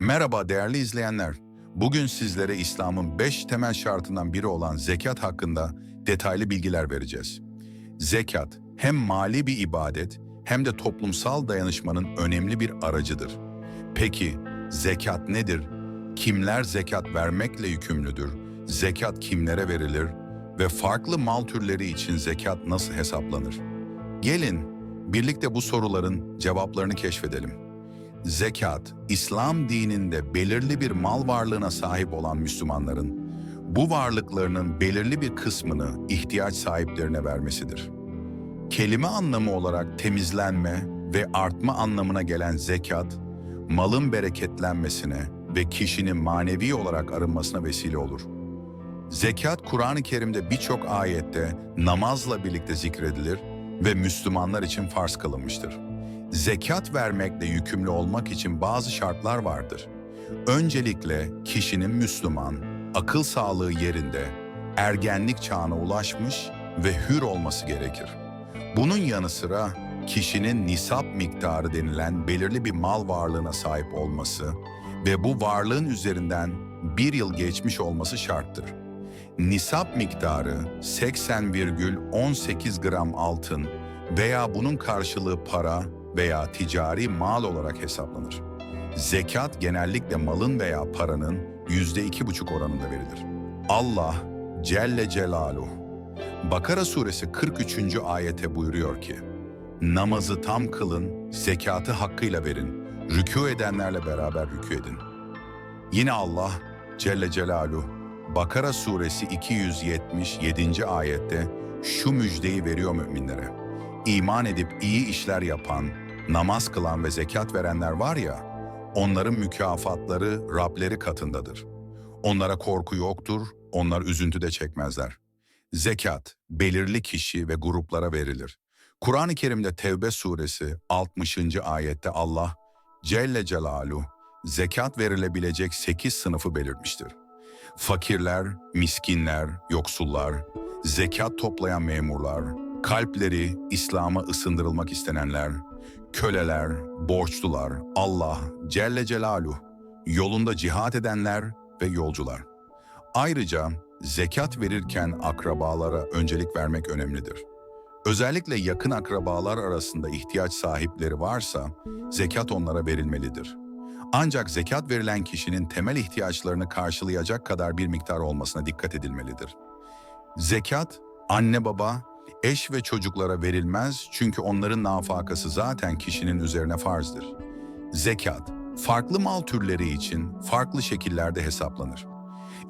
Merhaba değerli izleyenler. Bugün sizlere İslam'ın beş temel şartından biri olan zekat hakkında detaylı bilgiler vereceğiz. Zekat hem mali bir ibadet hem de toplumsal dayanışmanın önemli bir aracıdır. Peki zekat nedir? Kimler zekat vermekle yükümlüdür? Zekat kimlere verilir? Ve farklı mal türleri için zekat nasıl hesaplanır? Gelin birlikte bu soruların cevaplarını keşfedelim. Zekat, İslam dininde belirli bir mal varlığına sahip olan Müslümanların, bu varlıklarının belirli bir kısmını ihtiyaç sahiplerine vermesidir. Kelime anlamı olarak temizlenme ve artma anlamına gelen zekat, malın bereketlenmesine ve kişinin manevi olarak arınmasına vesile olur. Zekat, Kur'an-ı Kerim'de birçok ayette namazla birlikte zikredilir ve Müslümanlar için farz kılınmıştır. Zekat vermekle yükümlü olmak için bazı şartlar vardır. Öncelikle kişinin Müslüman, akıl sağlığı yerinde, ergenlik çağına ulaşmış ve hür olması gerekir. Bunun yanı sıra kişinin nisap miktarı denilen belirli bir mal varlığına sahip olması ve bu varlığın üzerinden bir yıl geçmiş olması şarttır. Nisap miktarı 80,18 gram altın veya bunun karşılığı para veya ticari mal olarak hesaplanır. Zekat genellikle malın veya paranın yüzde iki buçuk oranında verilir. Allah Celle Celaluhu Bakara suresi 43. ayete buyuruyor ki Namazı tam kılın, zekatı hakkıyla verin, rükû edenlerle beraber rükû edin. Yine Allah Celle Celaluhu Bakara suresi 277. ayette şu müjdeyi veriyor müminlere. İman edip iyi işler yapan, namaz kılan ve zekat verenler var ya, onların mükafatları Rableri katındadır. Onlara korku yoktur, onlar üzüntü de çekmezler. Zekat, belirli kişi ve gruplara verilir. Kur'an-ı Kerim'de Tevbe suresi 60. ayette Allah, Celle Celaluhu, zekat verilebilecek sekiz sınıfı belirtmiştir. Fakirler, miskinler, yoksullar, zekat toplayan memurlar, kalpleri İslam'a ısındırılmak istenenler, köleler, borçlular, Allah, Celle Celaluhu, yolunda cihat edenler ve yolcular. Ayrıca zekat verirken akrabalara öncelik vermek önemlidir. Özellikle yakın akrabalar arasında ihtiyaç sahipleri varsa zekat onlara verilmelidir. Ancak zekat verilen kişinin temel ihtiyaçlarını karşılayacak kadar bir miktar olmasına dikkat edilmelidir. Zekat, anne baba, eş ve çocuklara verilmez çünkü onların nafakası zaten kişinin üzerine farzdır. Zekat, farklı mal türleri için farklı şekillerde hesaplanır.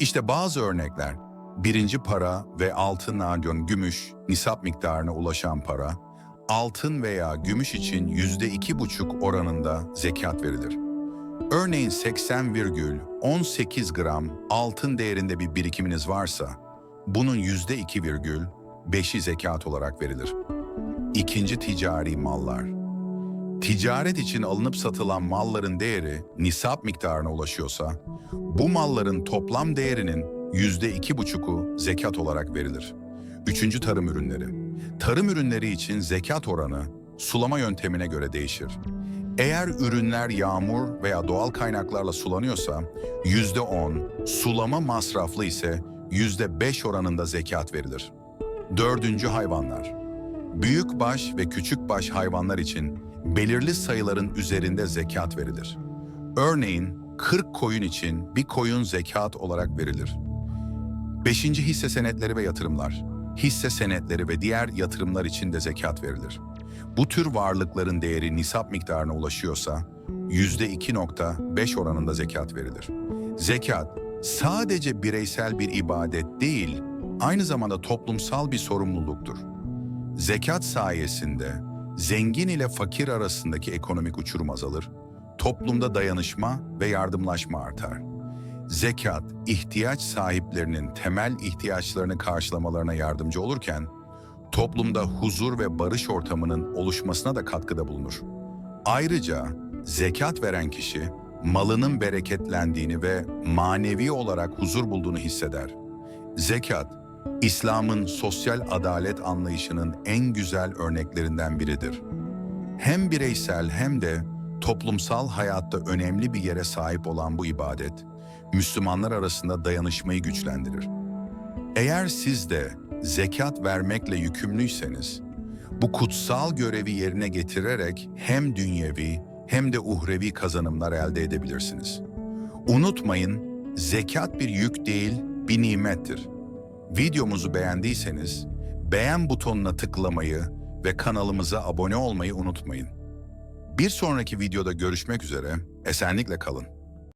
İşte bazı örnekler, birinci para ve altın nadyon gümüş, nisap miktarına ulaşan para, altın veya gümüş için yüzde iki buçuk oranında zekat verilir. Örneğin 80,18 gram altın değerinde bir birikiminiz varsa, bunun yüzde iki virgül beşi zekat olarak verilir. İkinci ticari mallar. Ticaret için alınıp satılan malların değeri nisap miktarına ulaşıyorsa, bu malların toplam değerinin yüzde iki buçuku zekat olarak verilir. Üçüncü tarım ürünleri. Tarım ürünleri için zekat oranı sulama yöntemine göre değişir. Eğer ürünler yağmur veya doğal kaynaklarla sulanıyorsa yüzde on, sulama masraflı ise yüzde beş oranında zekat verilir. Dördüncü hayvanlar. Büyük baş ve küçük baş hayvanlar için belirli sayıların üzerinde zekat verilir. Örneğin 40 koyun için bir koyun zekat olarak verilir. Beşinci hisse senetleri ve yatırımlar. Hisse senetleri ve diğer yatırımlar için de zekat verilir. Bu tür varlıkların değeri nisap miktarına ulaşıyorsa %2.5 oranında zekat verilir. Zekat sadece bireysel bir ibadet değil, aynı zamanda toplumsal bir sorumluluktur. Zekat sayesinde zengin ile fakir arasındaki ekonomik uçurum azalır, toplumda dayanışma ve yardımlaşma artar. Zekat, ihtiyaç sahiplerinin temel ihtiyaçlarını karşılamalarına yardımcı olurken, toplumda huzur ve barış ortamının oluşmasına da katkıda bulunur. Ayrıca zekat veren kişi, malının bereketlendiğini ve manevi olarak huzur bulduğunu hisseder. Zekat, İslam'ın sosyal adalet anlayışının en güzel örneklerinden biridir. Hem bireysel hem de Toplumsal hayatta önemli bir yere sahip olan bu ibadet, Müslümanlar arasında dayanışmayı güçlendirir. Eğer siz de zekat vermekle yükümlüyseniz, bu kutsal görevi yerine getirerek hem dünyevi hem de uhrevi kazanımlar elde edebilirsiniz. Unutmayın, zekat bir yük değil, bir nimettir. Videomuzu beğendiyseniz, beğen butonuna tıklamayı ve kanalımıza abone olmayı unutmayın. Bir sonraki videoda görüşmek üzere, esenlikle kalın.